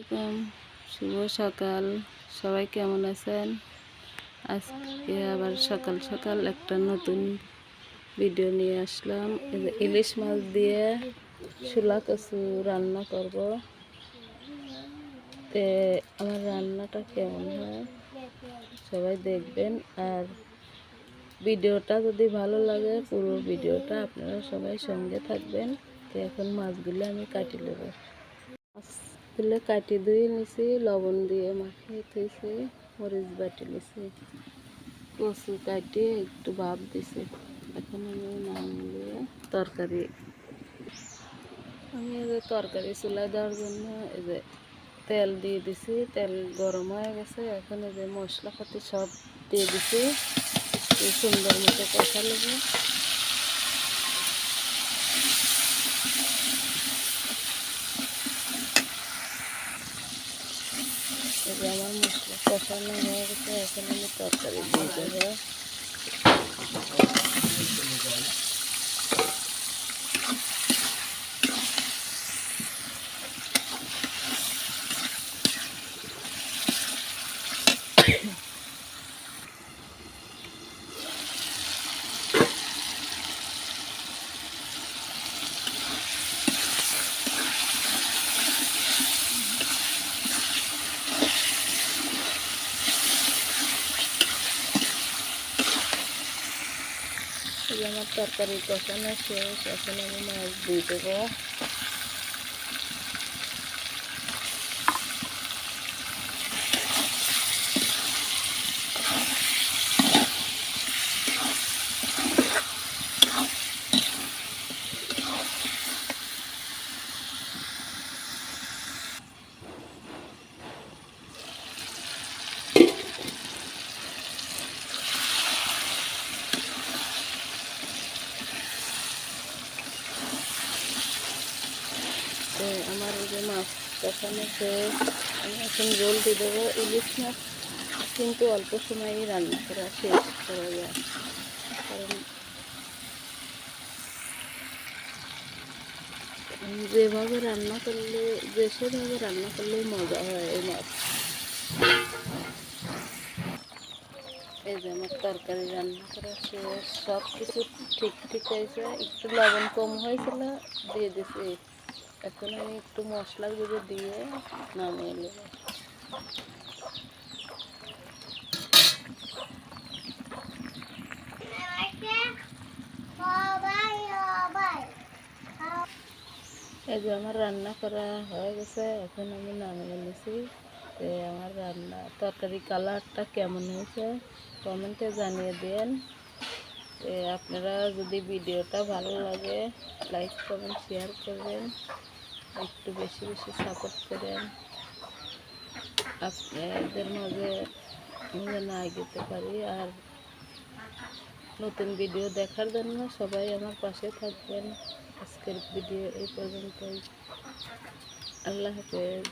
আসসালাম শুভ সকাল। সবাই কেমন আছেন? আজকে আবার সকাল সকাল একটা নতুন ভিডিও নিয়ে আসলাম। ইলিশ মাছ দিয়ে শোলা কচু রান্না করব। তে আমার রান্নাটা কেমন হয়? সবাই দেখবেন। আর ভিডিওটা যদি ভালো লাগে, পুরো ভিডিওটা আপনারা সবাই সঙ্গে থাকবেন। তো এখন মাছগুলো আমি কাটি নেব। মাছগুলো কাটি ধুয়ে নিছি, লবণ দিয়ে মাখিয়ে থইছি, মরিচ বাটি নিছি। কচু কাটি একটু ভাপ দিছি। এখন আমি নাম দিয়ে তরকারি। আমি এই যে তরকারি চুলায় দেওয়ার জন্য এই যে তেল দিয়ে দিছি, তেল গরম হয়ে গেছে। এখন এই যে মশলাপাতি সব দিয়ে দিছি। সুন্দর মতো কষা নেব। যে আমার মশলা কষানো হয়ে গেছে এখন আমি তরকারি দিয়ে দেবো। যে আমার তরকারির কষানো শেষ এখন আমি মাছ দিয়ে দেবো। তো আমার ওই যে মাছ কষানো শেষ, আমি এখন জল দিয়ে দেবো ইলিশ মাছ, কিন্তু অল্প সময়ই রান্না করা শেষ করা যায়। কারণ যেভাবে রান্না করলে, যে সেভাবে রান্না করলেই মজা হয় এই মাছ। এই যে আমার তরকারি রান্না করা শেষ সব কিছু ঠিক ঠিক হয়েছে, একটু লবণ কম হয়েছিল, দিয়ে দিছি। এখন আমি একটু মশলা গুঁড়ো দিয়ে নামিয়ে নেব। এই যে আমার রান্না করা হয়ে গেছে, এখন আমি নামিয়ে নিয়েছি আমার রান্না তরকারি কালারটা কেমন হয়েছে কমেন্টে জানিয়ে দেন আপনারা যদি ভিডিওটা ভালো লাগে, লাইক কমেন্ট শেয়ার করবেন একটু বেশি বেশি সাপোর্ট করেন। আপনাদের মাঝে যেন এগোতে পারি, আর নতুন ভিডিও দেখার জন্য সবাই আমার পাশে থাকবেন। আজকের ভিডিও এই পর্যন্তই। আল্লাহ হাফেজ।